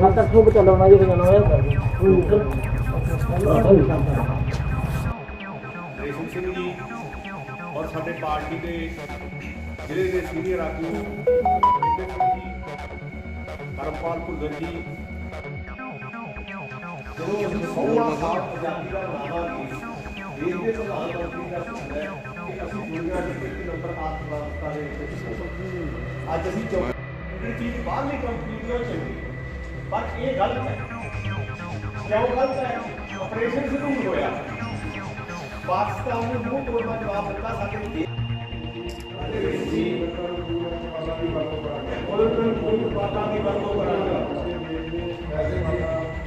ਹੱਥ ਤੱਕ ਫੁੱਕ ਚੱਲਣਾ ਜੇ ਜਾਣਾ ਰੇਸ਼ਮ ਸਿੰਘ ਜੀ ਔਰ ਸਾਡੇ ਪਾਰਟੀ ਦੇ ਜ਼ਿਲ੍ਹੇ ਦੇ ਸੀਨੀਅਰ ਆਗੂ ਰਵਿੰਦਰ ਸਿੰਘ ਜੀ ਕਰਮਪਾਲ ਭੁੱਲਰ ਜੀ ਜਦੋਂ ਅਸੀਂ 16 ਸਾਲ ਦਾ ਬਣਾਵਾਂਗੇ ਅੱਜ ਅਸੀਂ ਚੌਕ ਇਹ ਚੀਜ਼ ਬਾਹਰਲੀ ਕੰਪਨੀਆਂ ਚ ਹੁੰਦੀ ਹੈ। ਪਰ ਇਹ ਗਲਤ ਹੈ ਕਿਉਂ ਗਲਤ ਹੈ ਆਪਰੇਸ਼ਨ ਸ਼ੁਰੂ ਹੋਇਆ ਪਾਕਿਸਤਾਨ ਨੂੰ ਮੂੰਹ ਤੋੜਨਾ ਜਵਾਬ ਦਿੱਤਾ ਸਾਡੇ ਦੇਸ਼ ਦੇ ਵਿੱਚ ਹੀ ਉਹਦੇ ਤੋਂ ਕੋਈ ਪਾਪਾ ਦੀ ਵਰਤੋਂ ਕਰਾਂਗਾ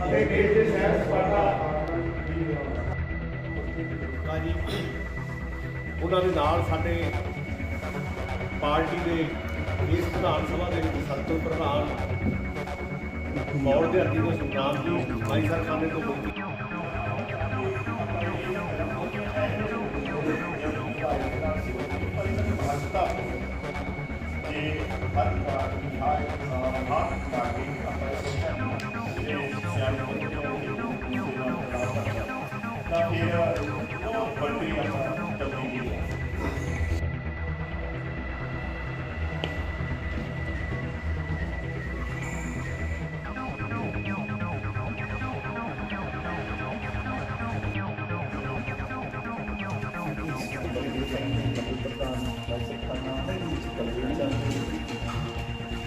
ਅਤੇ ਦੇਸ਼ ਦੇ ਸੈਰ ਸਪਾਟਾ ਜੀ ਉਹਨਾਂ ਦੇ ਨਾਲ ਸਾਡੇ ਪਾਰਟੀ ਦੇ ਇਸ ਵਿਧਾਨ ਸਭਾ ਦੇ ਵਿੱਚ ਸੰਤਨ ਪ੍ਰਧਾਨ ਮੌੜ ਦੇ ਅਧੀ ਦੇ ਸੁਨਾਮ ਜੀ, ਭਾਈ ਸਾਹਿਬ ਖਾਨੇ ਤੋਂ ਬੋਲਦੇ ਜੇ ਹਰ ਪਾਰਟੀ ਹਰ ਹਰ ਪਾਰਟੀ ਆਪਣੇ ਸਿਆਣੇ ਬੰਦੇ ਨੇ। ਸੇਵਾ ਪ੍ਰਦਾਨ ਤਾਂ ਫਿਰ ਉਹ ਵੱਡੀ ਅਸਰ ਹੈ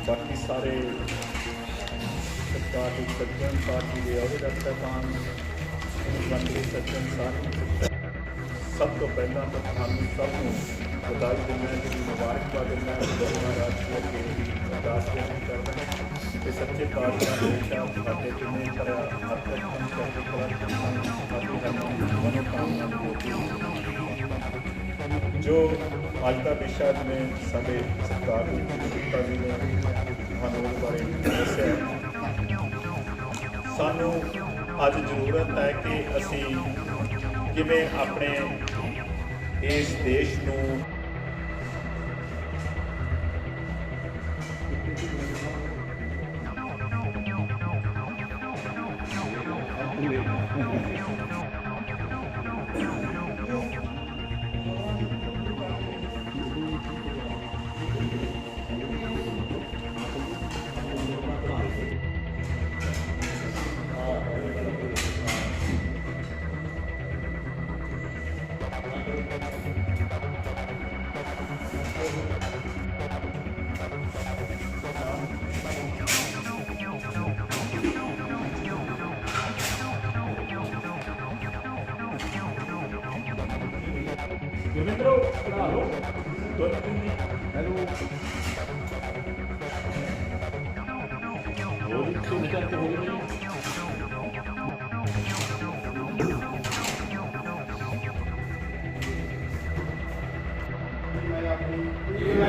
ਬਾਕੀ ਸਾਰੇ ਸਰਕਾਰ ਦੇ ਸੱਜਣ, ਪਾਰਟੀ ਦੇ ਅਹੁਦੇਦਾਰ ਸਾਹਿਬਾਨ ਮੰਤਰੀ ਸੱਜਣ, ਸਾਰੇ ਸਭ ਤੋਂ ਪਹਿਲਾਂ ਤਾਂ ਤੁਹਾਨੂੰ ਸਭ ਨੂੰ ਵਧਾਈ ਦਿੰਦਾ ਜੀ ਮੁਬਾਰਕਬਾਦ ਦਿੰਦਾ ਦੋਹਾਂ ਰਾਜ ਦੇ ਅਰਦਾਸ ਬੇਨਤੀ ਕਰਦਾ ਹਾਂ। ਕਿ ਸੱਚੇ ਪਾਤਸ਼ਾਹ ਹਮੇਸ਼ਾ ਸਾਡੇ ਜਿੰਨੇ ਪਰ ਹਰ ਤੱਕ ਕਰਦੇ ਕਰਾਂ ਜੋ ਅੱਜ ਦਾ ਵਿਸ਼ਾ ਜਿਵੇਂ ਸਾਡੇ ਸਰਕਾਰ ਦੇ ਦਿੱਤਾ ਜੀ ਨੇ ਤੁਹਾਨੂੰ ਉਹਦੇ ਬਾਰੇ ਦੱਸਿਆ ਸਾਨੂੰ ਅੱਜ ਜ਼ਰੂਰਤ ਹੈ ਕਿ ਅਸੀਂ ਕਿਵੇਂ ਆਪਣੇ ਇਸ ਦੇਸ਼ ਨੂੰ ਮੈਂ ਆਪਣੀ ਮੈਂ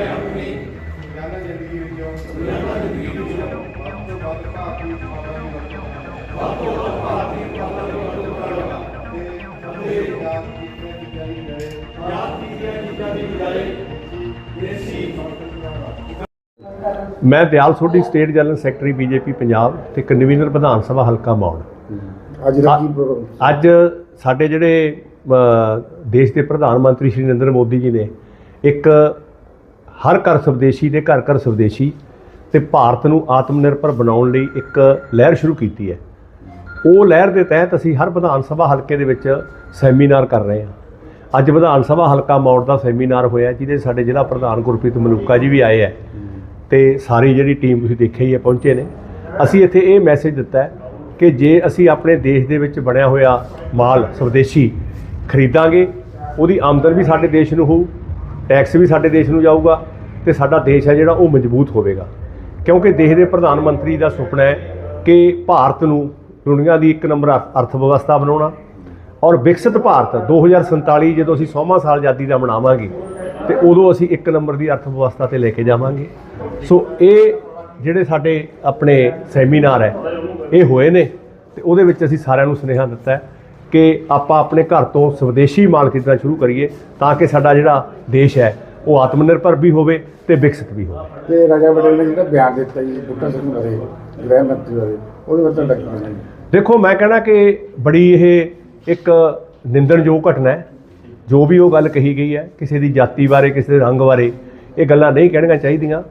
ਆਪਣੀ ਰੋਜ਼ਾਨਾ ਜ਼ਿੰਦਗੀ ਵਿੱਚੋਂ ਰੋਜ਼ਾਨਾ ਜ਼ਿੰਦਗੀ ਵਿੱਚੋਂ ਵੱਧ ਤੋਂ ਵੱਧ ਮੈਂ Dayal Sodhi state general secretary BJP Punjab ਤੇ ਕਨਵੀਨਰ ਵਿਧਾਨ ਸਭਾ ਹਲਕਾ ਮੌੜ। ਅੱਜ ਦਾ ਕੀ ਪ੍ਰੋਗਰਾਮ? ਅੱਜ ਸਾਡੇ ਜਿਹੜੇ ਦੇਸ਼ ਦੇ ਪ੍ਰਧਾਨ ਮੰਤਰੀ ਸ਼੍ਰੀ ਨਰਿੰਦਰ ਮੋਦੀ ਜੀ ਨੇ ਇੱਕ ਹਰ ਘਰ ਸਵਦੇਸ਼ੀ ਤੇ ਘਰ ਘਰ ਸਵਦੇਸ਼ੀ ਤੇ ਭਾਰਤ ਨੂੰ ਆਤਮ ਨਿਰਭਰ ਬਣਾਉਣ ਲਈ ਇੱਕ ਲਹਿਰ ਸ਼ੁਰੂ ਕੀਤੀ ਹੈ। ਉਹ ਲਹਿਰ ਦੇ ਤਹਿਤ ਅਸੀਂ ਹਰ ਵਿਧਾਨ ਸਭਾ ਹਲਕੇ ਦੇ ਵਿੱਚ ਸੈਮੀਨਾਰ ਕਰ ਰਹੇ ਹਾਂ। ਅੱਜ ਵਿਧਾਨ ਸਭਾ ਹਲਕਾ ਮੌੜ ਦਾ ਸੈਮੀਨਾਰ ਹੋਇਆ, ਜਿਹਦੇ ਸਾਡੇ ਜ਼ਿਲ੍ਹਾ ਪ੍ਰਧਾਨ ਗੁਰਪ੍ਰੀਤ ਮਲੂਕਾ ਜੀ ਵੀ ਆਏ ਹੈ ਤੇ ਸਾਰੀ ਜਿਹੜੀ ਟੀਮ ਤੁਸੀਂ ਦੇਖਿਆ ਹੀ ਹੈ ਪਹੁੰਚੇ ਨੇ। ਅਸੀਂ ਇੱਥੇ ਇਹ ਮੈਸੇਜ ਦਿੱਤਾ ਹੈ ਕਿ ਜੇ ਅਸੀਂ ਆਪਣੇ ਦੇਸ਼ ਦੇ ਵਿੱਚ ਬਣਿਆ ਹੋਇਆ ਮਾਲ ਸਵਦੇਸ਼ੀ ਖਰੀਦਾਂਗੇ, ਉਹਦੀ ਆਮਦਨ ਵੀ ਸਾਡੇ ਦੇਸ਼ ਨੂੰ ਹੋਊ ਟੈਕਸ ਵੀ ਸਾਡੇ ਦੇਸ਼ ਨੂੰ ਜਾਊਗਾ ਤੇ ਸਾਡਾ ਦੇਸ਼ ਹੈ ਜਿਹੜਾ ਉਹ ਮਜ਼ਬੂਤ ਹੋਵੇਗਾ। ਕਿਉਂਕਿ ਦੇਸ਼ ਦੇ ਪ੍ਰਧਾਨ ਮੰਤਰੀ ਦਾ ਸੁਪਨਾ ਹੈ ਕਿ ਭਾਰਤ ਨੂੰ ਦੁਨੀਆ ਦੀ ਇੱਕ ਨੰਬਰ ਅਰਥ ਵਿਵਸਥਾ ਬਣਾਉਣਾ ਔਰ ਵਿਕਸਿਤ ਭਾਰਤ 2047 ਜਦੋਂ ਅਸੀਂ 100ਵਾਂ ਸਾਲ ਆਜ਼ਾਦੀ ਦਾ ਮਨਾਵਾਂਗੇ ਤੇ ਉਦੋਂ ਅਸੀਂ ਇੱਕ ਨੰਬਰ ਦੀ ਅਰਥ ਵਿਵਸਥਾ ਤੇ ਲੈ ਕੇ ਜਾਵਾਂਗੇ। ਸੋ ਇਹ ਜਿਹੜੇ ਸਾਡੇ ਆਪਣੇ ਸੈਮੀਨਾਰ ਹੈ ਇਹ ਹੋਏ ਨੇ ਤੇ ਉਹਦੇ ਵਿੱਚ ਅਸੀਂ ਸਾਰਿਆਂ ਨੂੰ ਸੁਨੇਹਾ ਦਿੱਤਾ ਕਿ ਆਪਾਂ ਆਪਣੇ ਘਰ ਤੋਂ ਸਵਦੇਸ਼ੀ ਮਾਲ ਖਰੀਦਣਾ ਸ਼ੁਰੂ ਕਰੀਏ ਤਾਂ ਕਿ ਸਾਡਾ ਜਿਹੜਾ ਦੇਸ਼ ਹੈ ਉਹ ਆਤਮ ਨਿਰਭਰ ਵੀ ਹੋਵੇ ਤੇ ਵਿਕਸਿਤ ਵੀ ਹੋਵੇ। ਤੇ ਰਾਜਾ ਵੜੇਲ ਨੇ ਜਿਹੜਾ ਬਿਆਨ ਦਿੱਤਾ ਜੀ ਬੁੱਟਾ ਸਿੰਘ ਬਾਰੇ ਗ੍ਰਹਿ ਮੰਤਰੀ ਬਾਰੇ ਉਹਦੇ ਬਾਰੇ ਜੀ ਦੇਖੋ ਮੈਂ ਕਹਿਣਾ ਕਿ ਬੜੀ ਇਹ ਇੱਕ ਨਿੰਦਣਯੋਗ ਘਟਨਾ ਹੈ, ਜੋ ਵੀ ਉਹ ਗੱਲ ਕਹੀ ਗਈ ਹੈ, ਕਿਸੇ ਦੀ ਜਾਤੀ ਬਾਰੇ, ਕਿਸੇ ਦੇ ਰੰਗ ਬਾਰੇ, ਇਹ ਗੱਲਾਂ ਨਹੀਂ ਕਹਿਣੀਆਂ ਚਾਹੀਦੀਆਂ।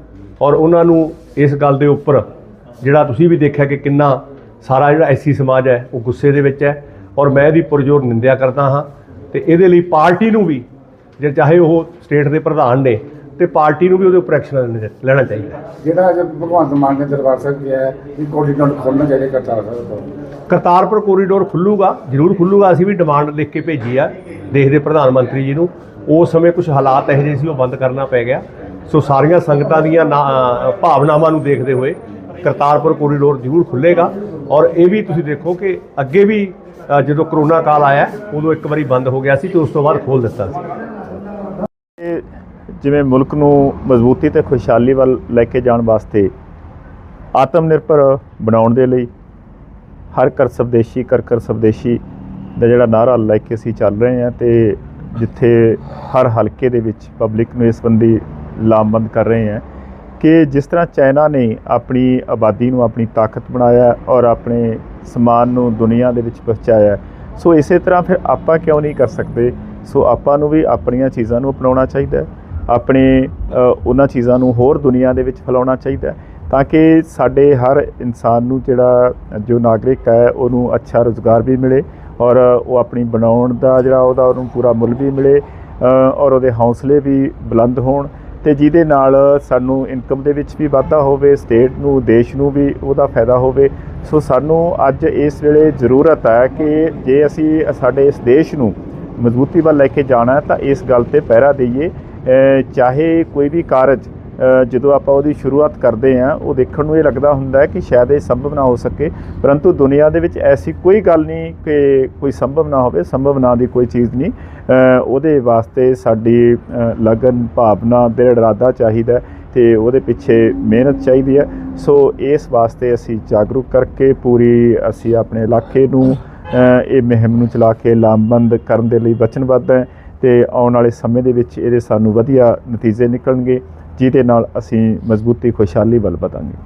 ਔਰ ਉਹਨਾਂ ਨੂੰ ਇਸ ਗੱਲ ਦੇ ਉੱਪਰ ਜਿਹੜਾ ਤੁਸੀਂ ਵੀ ਦੇਖਿਆ ਕਿ ਕਿੰਨਾ ਸਾਰਾ ਜਿਹੜਾ ਐਸੀ ਸਮਾਜ ਹੈ, ਉਹ ਗੁੱਸੇ ਦੇ ਵਿੱਚ ਹੈ। ਔਰ ਮੈਂ ਇਹਦੀ ਪੁਰਜੋਰ ਨਿੰਦਿਆ ਕਰਦਾ ਹਾਂ। ਤੇ ਇਹਦੇ ਲਈ ਪਾਰਟੀ ਨੂੰ ਵੀ, ਜੇ ਚਾਹੇ ਉਹ ਸਟੇਟ ਦੇ ਪ੍ਰਧਾਨ ਨੇ ਤੇ ਪਾਰਟੀ ਨੂੰ ਵੀ ਉਹਦੇ ਉੱਪਰ ਐਕਸ਼ਨ ਲੈਣਾ ਚਾਹੀਦਾ। ਹੈ ਜਿਹੜਾ ਅੱਜ ਭਗਵੰਤ ਮਾਨ ਨੇ ਦਰਬਾਰ ਸਾਹਿਬ ਕਿਹਾ ਹੈ ਕਿ ਕੋਰੀਡੋਰ ਖੋਲ੍ਹਣਾ ਚਾਹੀਦਾ ਕਰਤਾਰ ਸਾਹਿਬ ਤੋਂ। ਕਰਤਾਰਪੁਰ ਕੋਰੀਡੋਰ ਖੁੱਲੂਗਾ ਜ਼ਰੂਰ ਖੁੱਲੂਗਾ ਅਸੀਂ ਵੀ ਡਿਮਾਂਡ ਲਿਖ ਕੇ ਭੇਜੀ ਆ ਦੇਸ਼ ਦੇ ਪ੍ਰਧਾਨ ਮੰਤਰੀ ਜੀ ਨੂੰ। ਉਸ ਸਮੇਂ ਕੁਝ ਹਾਲਾਤ ਇਹੋ ਜਿਹੇ ਸੀ ਉਹ ਬੰਦ ਕਰਨਾ ਪੈ ਗਿਆ। ਸੋ ਸਾਰੀਆਂ ਸੰਗਤਾਂ ਦੀਆਂ ਨਾ- ਭਾਵਨਾਵਾਂ ਨੂੰ ਦੇਖਦੇ ਹੋਏ ਕਰਤਾਰਪੁਰ ਕੋਰੀਡੋਰ ਜ਼ਰੂਰ ਖੁੱਲੇਗਾ ਔਰ ਇਹ ਵੀ ਤੁਸੀਂ ਦੇਖੋ ਕਿ ਅੱਗੇ ਵੀ ਜਦੋਂ ਕਰੋਨਾ ਕਾਲ ਆਇਆ ਉਦੋਂ ਇੱਕ ਵਾਰੀ ਬੰਦ ਹੋ ਗਿਆ ਸੀ ਤੇ ਉਸ ਤੋਂ ਬਾਅਦ ਖੋਲ ਦਿੱਤਾ ਸੀ। ਇਹ ਜਿਵੇਂ ਮੁਲਕ ਨੂੰ ਮਜ਼ਬੂਤੀ ਤੇ ਖੁਸ਼ਹਾਲੀ ਵੱਲ ਲੈ ਕੇ ਜਾਣ ਵਾਸਤੇ ਆਤਮ ਨਿਰਭਰ ਬਣਾਉਣ ਦੇ ਲਈ ਹਰ ਕਰ ਸਵਦੇਸ਼ੀ ਕਰ ਕਰ ਸਵਦੇਸ਼ੀ ਦਾ ਜਿਹੜਾ ਨਾਰਾ ਲੈ ਕੇ ਅਸੀਂ ਚੱਲ ਰਹੇ ਹਾਂ ਤੇ ਜਿੱਥੇ ਹਰ ਹਲਕੇ ਦੇ ਵਿੱਚ ਪਬਲਿਕ ਨੂੰ ਇਸ ਸੰਬੰਧੀ ਲਾਮਬੰਦ ਕਰ ਰਹੇ ਹਾਂ ਕਿ ਜਿਸ ਤਰ੍ਹਾਂ ਚਾਈਨਾ ਨੇ ਆਪਣੀ ਆਬਾਦੀ ਨੂੰ ਆਪਣੀ ਤਾਕਤ ਬਣਾਇਆ ਔਰ ਆਪਣੇ ਸਮਾਨ ਨੂੰ ਦੁਨੀਆ ਦੇ ਵਿੱਚ ਪਹੁੰਚਾਇਆ। ਸੋ ਇਸੇ ਤਰ੍ਹਾਂ ਫਿਰ ਆਪਾਂ ਕਿਉਂ ਨਹੀਂ ਕਰ ਸਕਦੇ? ਸੋ ਆਪਾਂ ਨੂੰ ਵੀ ਆਪਣੀਆਂ ਚੀਜ਼ਾਂ ਨੂੰ ਅਪਣਾਉਣਾ ਚਾਹੀਦਾ ਹੈ। ਆਪਣੇ ਉਹਨਾਂ ਚੀਜ਼ਾਂ ਨੂੰ ਹੋਰ ਦੁਨੀਆ ਦੇ ਵਿੱਚ ਫੈਲਾਉਣਾ ਚਾਹੀਦਾ ਹੈ, ਤਾਂ ਕਿ ਸਾਡੇ ਹਰ ਇਨਸਾਨ ਨੂੰ ਜਿਹੜਾ ਜੋ ਨਾਗਰਿਕ ਹੈ, ਉਹਨੂੰ ਅੱਛਾ ਰੋਜ਼ਗਾਰ ਵੀ ਮਿਲੇ ਔਰ ਉਹ ਆਪਣੀ ਬਣਾਉਣ ਦਾ ਜਿਹੜਾ ਉਹਦਾ, ਉਹਨੂੰ ਪੂਰਾ ਮੁੱਲ ਵੀ ਮਿਲੇ ਔਰ ਉਹਦੇ ਹੌਸਲੇ ਵੀ ਬੁਲੰਦ ਹੋਣ ਤੇ ਜਿਹਦੇ ਨਾਲ ਸਾਨੂੰ ਇਨਕਮ ਦੇ ਵਿੱਚ ਵੀ ਵਾਧਾ ਹੋਵੇ ਸਟੇਟ ਨੂੰ, ਦੇਸ਼ ਨੂੰ ਵੀ ਉਹਦਾ ਫਾਇਦਾ ਹੋਵੇ। ਸੋ ਸਾਨੂੰ ਅੱਜ ਇਸ ਵੇਲੇ ਜ਼ਰੂਰਤ ਹੈ ਕਿ ਜੇ ਅਸੀਂ ਸਾਡੇ ਇਸ ਦੇਸ਼ ਨੂੰ ਮਜ਼ਬੂਤੀ ਵੱਲ ਲੈ ਕੇ ਜਾਣਾ ਤਾਂ ਇਸ ਗੱਲ ਤੇ ਪਹਿਰਾ ਦਈਏ ਚਾਹੇ ਕੋਈ ਵੀ ਕਾਰਜ ਜਦੋਂ ਆਪਾਂ ਉਹਦੀ ਸ਼ੁਰੂਆਤ ਕਰਦੇ ਹਾਂ, ਉਹ ਦੇਖਣ ਨੂੰ ਇਹ ਲੱਗਦਾ ਹੁੰਦਾ ਹੈ ਕਿ ਸ਼ਾਇਦ ਇਹ ਸੰਭਵ ਨਾ ਹੋ ਸਕੇ। ਪਰੰਤੂ ਦੁਨੀਆ ਦੇ ਵਿੱਚ ਐਸੀ ਕੋਈ ਗੱਲ ਨਹੀਂ ਕਿ ਕੋਈ ਸੰਭਵ ਨਾ ਹੋਵੇ, ਸੰਭਵ ਨਾ ਦੀ ਕੋਈ ਚੀਜ਼ ਨਹੀਂ। ਉਹਦੇ ਵਾਸਤੇ ਸਾਡੀ ਲਗਨ, ਭਾਵਨਾ, ਦਿਲ, ਇਰਾਦਾ ਚਾਹੀਦਾ ਹੈ ਤੇ ਉਹਦੇ ਪਿੱਛੇ ਮਿਹਨਤ ਚਾਹੀਦੀ ਹੈ। ਸੋ ਇਸ ਵਾਸਤੇ ਅਸੀਂ ਜਾਗਰੂਕ ਕਰਕੇ ਪੂਰੀ ਅਸੀਂ ਆਪਣੇ ਇਲਾਕੇ ਨੂੰ ਇਹ ਮੁਹਿੰਮ ਨੂੰ ਚਲਾ ਕੇ ਲਾਮਬੰਦ ਕਰਨ ਦੇ ਲਈ ਵਚਨਬੱਧ ਹੈ। ਤੇ ਆਉਣ ਵਾਲੇ ਸਮੇਂ ਦੇ ਵਿੱਚ ਇਹਦੇ ਸਾਨੂੰ ਵਧੀਆ ਨਤੀਜੇ ਨਿਕਲਣਗੇ, ਜਿਹਦੇ ਨਾਲ ਅਸੀਂ ਮਜ਼ਬੂਤੀ, ਖੁਸ਼ਹਾਲੀ ਵੱਲ ਵਧਾਂਗੇ।